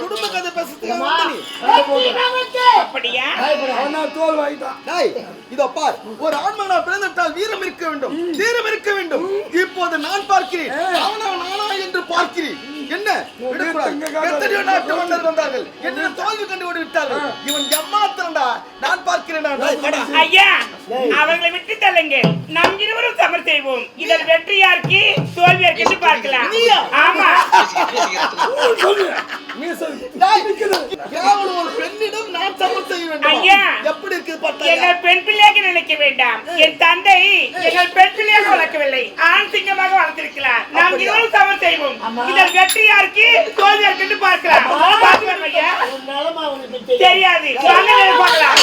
குடும்ப கதை பேசுறதுக்கு. அப்படியா. அவனா தோல் வாங்கிட்டான். இதோ பார். ஒரு ஆண்மகனா பிறந்துவிட்டால் வீரம் இருக்க வேண்டும். தீரம் இருக்க வேண்டும். இப்போது நான் பார்க்கிறேன். அவனா நானா என்று பார்க்கிறேன். என்ன? விடக்கூடாது. எங்க காதல்? எத்தனையோ நாட்டு மன்னர் வந்தார்கள் என்ன தோல்வி கண்டு ஓடி விட்டார்கள் இவன் எம்மாத்திரண்டா நான் பார்க்கிறேன் டேய், வாடா. ஐயா அவர்களை விட்டு தள்ளுங்க. நாம் இருவரும் சமர் செய்வோம். இதில் வெற்றி யாருக்கு? தோல்வி யாருக்கு பார்க்கலாம்? ஆமா. ஒரு பெண்ணிடம் நான் சமர் செய்ய வேண்டும்? ஐயா. எப்படி இருக்கு எங்கள் பெண் பிள்ளையாக நினைக்க வேண்டாம். என் தந்தை எங்கள் பெண் பிள்ளையாக வளர்க்கவில்லை. ஆண் சிங்கமாக வளர்த்திருக்கிறார். நாம்? இருவரும் சமர் செய்வோம். இதில் வெற்றி தெரியாது. பார்க்கலாம்.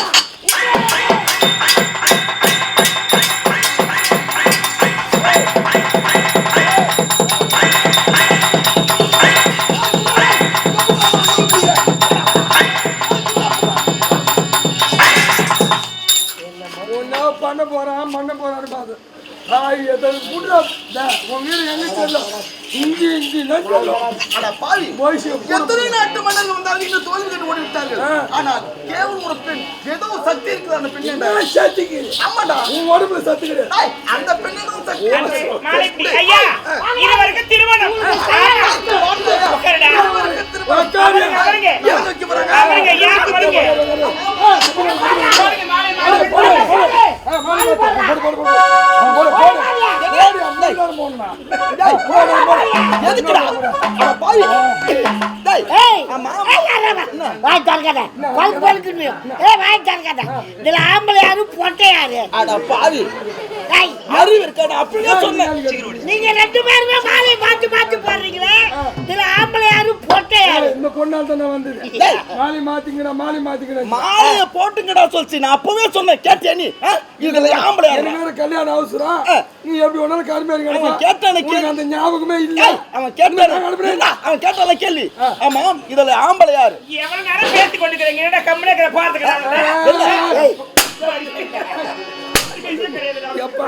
ஒன்னா பண்ண போறான் பண்ண போறான்னு பாத்து புடுறா டேய், உன் வீடு எங்க செல்லும்? இஞ்சி இஞ்சி பாவி. எத்தனை நாட்டு மன்னர்கள் வந்தாலும் இந்த தோல்வி கண்டு ஓடி விட்டார்கள். ஆனால் கேவலம் ஒரு பெண் ஏதோ சக்தி இருக்குது அந்த பெண் ஆமாடா உன் உடம்புல கிடையாது. டேய், அந்த பெண்ணிடம் சக்தி? ஐயா இருவருக்கும் திருமணம். உட்காருடா. வாய் திறக்காத. இதுல ஆம்பளை யாரு, பொட்டை யாரு? பாவி. அறிவு இருக்காடா அப்படியே சொன்னேன். நீங்க ரெண்டு பேருமே மாலையை மாத்தி மாத்தி போடுறீங்களே? இதுல ஆம்பளை யாரு பொட்டை யாரு இந்த பொண்ணால் தானே வந்தது. மாலி மாத்திங்கடா மாலி மாத்திங்கடா. மாலைய போட்டுங்கடா சொல்லிச்சு நான் அப்பவே சொன்னேன். கேட்டியா நீ? இதுல ஆம்பளை யாரு? வேற கல்யாணம் அவசரம். நீ எப்படி வேணாலும் கருமையா அவன் இருக்க கேட்டானே கே- உனக்கு அந்த ஞாபகமே இல்ல. அவன் கேட்டானே அவன் கேட்டால கேள்வி ஆமா இதுல ஆம்பளை யாரு? எவ்வளவு நேரம் பேசிக் கொண்டிருக்கிறீங்க? என்னடா கம்முனு இருக்கிற பார்த்துக்கிறேன். ஏய், எப்பா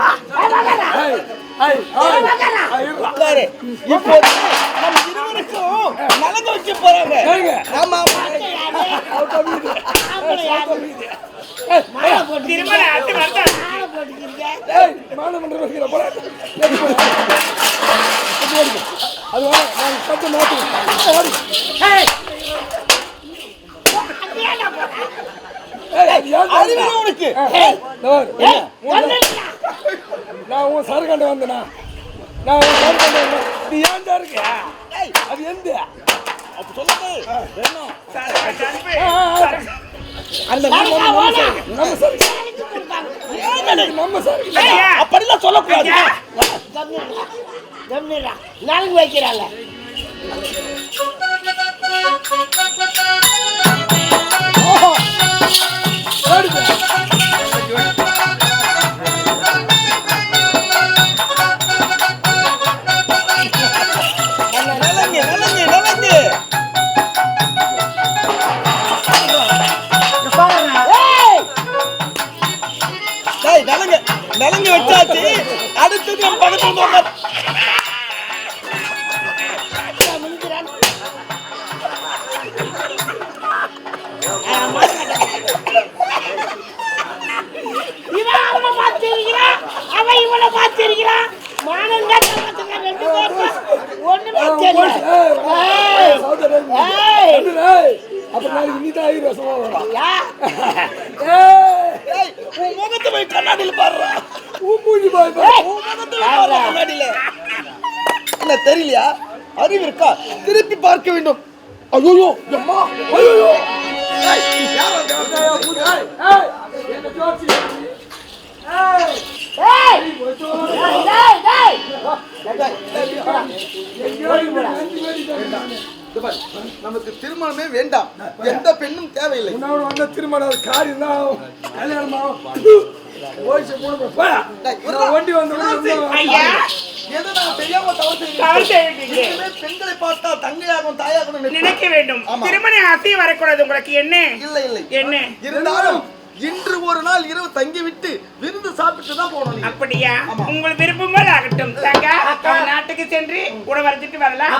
ஏய், ஏய், நம்ம இருவருக்கும் நலங்க வைக்க போறாங்க ஏங்க. ஆமா ஆமா. அறிவு? உனக்கு. நான் உன் சரக்காண்ட வந்தேனா? நான் உன் சரக்காண்ட வந்தேன்? இது ஏன் இருக்கு? அது எந்த? அப்ப சொல்லுங்க. என்ன சார். அந்த நம்ம சரக்கா நம்ம ஓடு. சரக்கு. நம்ம சரக்கு. எனக்கு நலங்கு வச்சாச்சு. அடுத்தது நம்ம பக்கத்துல. இவன் அவனை பார்த்திருக்கிறான். அவன் இவனை பார்த்திருக்கிறான். மானம் காட்ட பார்த்துக்கிறான் ரெண்டு பேரும் ஒண்ணுமே தெரியல. அப்புறம் நாளைக்கு இன்னிதான் வருஷமா வரும். உன் முகத்தை போய் கண்ணாடியில் பாருடா. உன் மூஞ்சி முகத்தை போய் கண்ணாடியில. என்ன தெரியலையா? அறிவு இருக்கா? திருப்பி பார்க்க வேண்டும். ஐயோ அம்மா ஐயோ ஏய். நமக்கு திருமணமே வேண்டாம். எந்த பெண்ணும் தேவையில்லை. உன்னோட வந்த திருமணம் காரியம் தான். வண்டி வந்த பெண்களை பார்த்தா தங்கையாகவும் தாயாகவும். நினைக்க வேண்டும். திருமண ஆசை வரக்கூடாது. உங்களுக்கு என்ன? இல்லை இல்லை. என்ன? இருந்தாலும் இன்று ஒரு நாள் இரவு தங்கி விட்டு விருந்து சாப்பிட்டு தான் போகணும். அப்படியா. உங்கள் விருப்பம் போல ஆகட்டும் தங்க. அவன் நாட்டு தோட்டத்துக்கு சென்று உணவு அரைச்சிட்டு வரலாம்.